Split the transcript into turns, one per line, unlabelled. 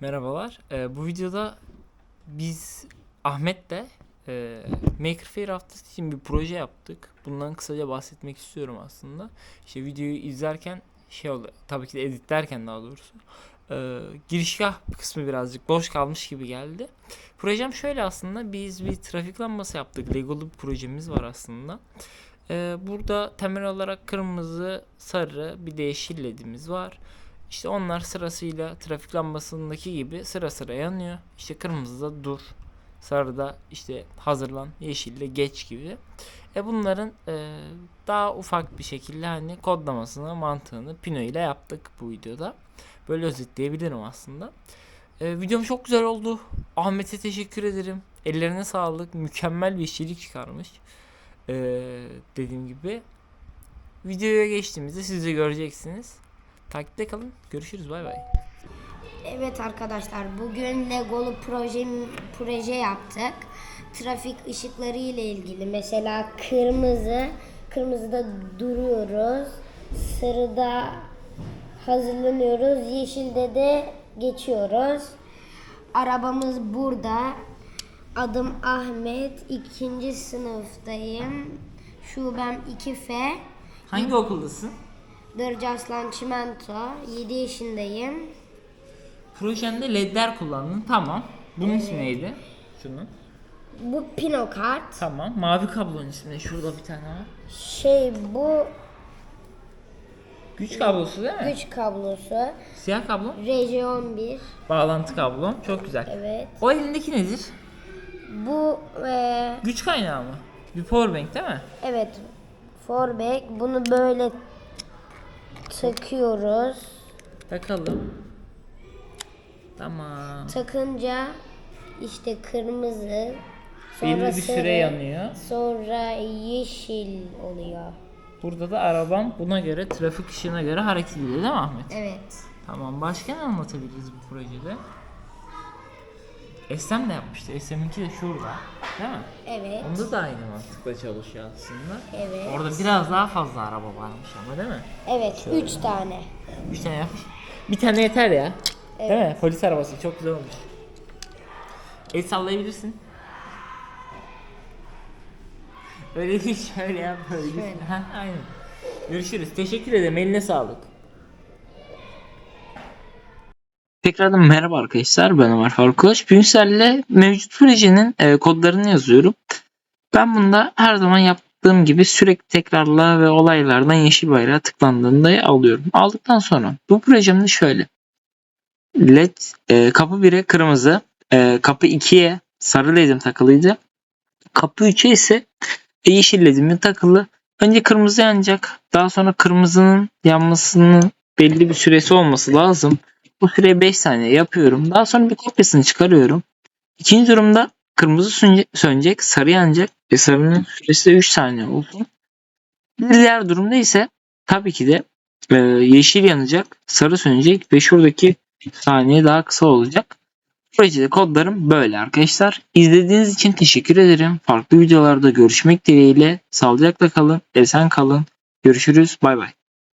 Merhabalar. Ee, bu videoda biz Ahmet'le e, Maker Faire haftası için bir proje yaptık. Bundan kısaca bahsetmek istiyorum aslında. İşte videoyu izlerken şey oldu. Tabii ki de editlerken daha doğrusu. e, girişgah kısmı birazcık boş kalmış gibi geldi. Projem şöyle aslında. Biz bir trafik lambası yaptık. Legolu bir projemiz var aslında. Ee, burada temel olarak kırmızı, sarı, bir de yeşil ledimiz var. İşte onlar sırasıyla trafik lambasındaki gibi sıra sıra yanıyor. İşte kırmızıda dur, sarıda işte hazırlan, yeşilde geç gibi. E bunların e, daha ufak bir şekilde hani kodlamasını, mantığını Pino ile yaptık bu videoda. Böyle özetleyebilirim aslında. E, videom çok güzel oldu. Ahmet'e teşekkür ederim. Ellerine sağlık. Mükemmel bir işçilik çıkarmış. E, dediğim gibi. Videoya geçtiğimizde siz de göreceksiniz. Takipte kalın. Görüşürüz. Bay bay.
Evet arkadaşlar bugün Legolu proje proje yaptık. Trafik ışıkları ile ilgili mesela kırmızı kırmızıda duruyoruz. Sarıda hazırlanıyoruz. Yeşilde de geçiyoruz. Arabamız burada. Adım Ahmet. ikinci sınıftayım. Şubem 2F.
Hangi okuldasın?
Dırcı Aslan Çimento. 7 yaşındayım.
Projende ledler kullandın. Tamam. Bunun ismi neydi? Şunun.
Bu Pinokart.
Tamam. Mavi kablonun ismi ne? Şurada bir tane var.
Şey bu
Güç kablosu değil mi?
güç kablosu.
Siyah kablo.
RJ11.
Bağlantı kablo. Çok güzel.
Evet.
O elindeki nedir?
Bu e,
Güç kaynağı mı? Bir power bank değil mi?
evet Forbeck. Bunu böyle takıyoruz.
Takalım. Tamam.
Takınca işte kırmızı. Sonra
Belli bir süre
sarı,
yanıyor.
Sonra yeşil oluyor.
Burada da arabam buna göre trafik ışığına göre hareket ediyor değil mi Ahmet?
Evet.
Tamam. Başka ne anlatabiliriz bu projede? SM de yapmıştı. SM'inki de şurada. Değil mi?
Evet.
Onda da aynı mantıkla çalışıyor aslında.
Evet.
Orada biraz daha fazla araba varmış ama değil mi?
Evet. Üç tane.
Üç tane yapmış. Bir tane yeter ya. Değil mi? Polis arabası çok güzel olmuş. El sallayabilirsin. Öyle değil şöyle yap böyle.
Şöyle.
Aynen. Görüşürüz. Teşekkür ederim. Eline sağlık. Tekrardan merhaba arkadaşlar. Ben Ömer Faruk Kılıç. Bugün sizlerle mevcut projenin e, kodlarını yazıyorum. Ben bunda her zaman yaptığım gibi sürekli tekrarla ve olaylardan yeşil bayrağı tıklandığında alıyorum. Aldıktan sonra bu projemde şöyle. LED e, kapı 1'e kırmızı, e, kapı 2'ye sarı ledim takılıydı. Kapı 3'e ise yeşil ledim takılı. Önce kırmızı yanacak. Daha sonra kırmızının yanmasının belli bir süresi olması lazım. Bu süreyi 5 saniye yapıyorum. Daha sonra bir kopyasını çıkarıyorum. İkinci durumda kırmızı sönecek, sarı yanacak ve sarının süresi de 3 saniye olsun. Bir diğer durumda ise tabii ki de e, yeşil yanacak, sarı sönecek ve şuradaki saniye daha kısa olacak. Projede kodlarım böyle arkadaşlar. İzlediğiniz için teşekkür ederim. Farklı videolarda görüşmek dileğiyle. Sağlıcakla kalın, esen kalın. Görüşürüz. Bay bay.